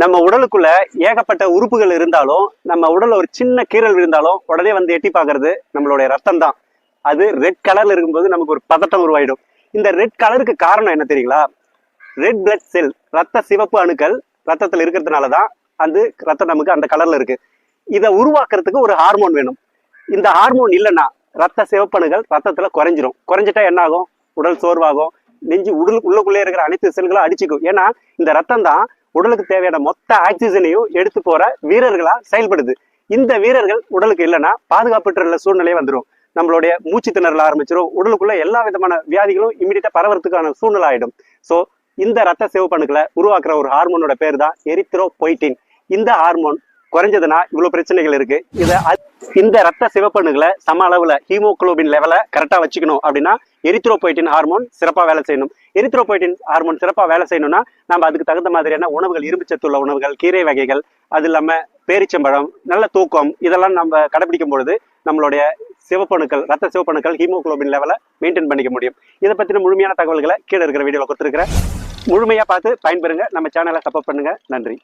நம்ம உடலுக்குள்ள ஏகப்பட்ட உறுப்புகள் இருந்தாலும் நம்ம உடல்ல ஒரு சின்ன கீறல் இருந்தாலும் உடனே வந்து எட்டி பார்க்கறது நம்மளுடைய ரத்தம் தான் அது ரெட் கலர்ல இருக்கும்போது நமக்கு ஒரு பதட்டம் உருவாயிடும். இந்த ரெட் கலருக்கு காரணம் என்ன தெரியுங்களா? ரெட் பிளட் செல் ரத்த சிவப்பு அணுக்கள் ரத்தத்தில் இருக்கிறதுனால தான் அந்த ரத்தம் நமக்கு அந்த கலர்ல இருக்கு. இதை உருவாக்குறதுக்கு ஒரு ஹார்மோன் வேணும். இந்த ஹார்மோன் இல்லைன்னா ரத்த சிவப்பணுகள் ரத்தத்துல குறைஞ்சிரும். குறைஞ்சிட்டா என்ன ஆகும்? உடல் சோர்வாகும். நெஞ்சு உடல் உள்ளக்குள்ளே இருக்கிற அனைத்து செல்களும் அடிச்சுக்கும். ஏன்னா இந்த ரத்தம் தான் உடலுக்கு தேவையான மொத்த ஆக்சிஜனையும் எடுத்து போற வீரர்களா செயல்படுது. இந்த வீரர்கள் உடலுக்கு இல்லைன்னா பாதுகாப்பற்ற சூழ்நிலை வந்துடும் நம்மளுடைய மூச்சு திணறல் ஆரம்பிச்சிடும் உடலுக்குள்ள எல்லா விதமான வியாதிகளும் இமீடியட்டா பரவறதுக்கான சூழ்நிலை ஆயிடும். ஸோ இந்த ரத்த சிவப்பணுக்களை உருவாக்குற ஒரு ஹார்மோனோட பேர் தான் எரித்ரோ இந்த ஹார்மோன் குறைஞ்சதுன்னா இவ்வளவு பிரச்சனைகள் இருக்கு. இதை இந்த ரத்த சிவப்பணுகளை சம அளவுல ஹீமோகுளோபின் லெவலை கரெக்டா வச்சுக்கணும் அப்படின்னா எரித்ரோபொய்டின் ஹார்மோன் சிறப்பா வேலை செய்யணும். எரித்ரோபொய்டின் ஹார்மோன் சிறப்பா வேலை செய்யணும்னா நம்ம அதுக்கு தகுந்த மாதிரியான உணவுகள் இரும்புச்சத்துள்ள உணவுகள் கீரை வகைகள் அது இல்லாம பேரிச்சம்பழம் நல்ல தூக்கம் இதெல்லாம் நம்ம கடைபிடிக்கும் பொழுது நம்மளுடைய சிவப்பணுக்கள் ரத்த சிவப்பணுக்கள் ஹீமோகுளோபின் லெவலை மெயின்டைன் பண்ணிக்க முடியும். இதை பத்தின முழுமையான தகவல்களை கீழே இருக்கிற வீடியோல கொடுத்துருக்கிறேன். முழுமையா பார்த்து பயன்பெறுங்க. நம்ம சேனலை சப்போர்ட் பண்ணுங்க. நன்றி.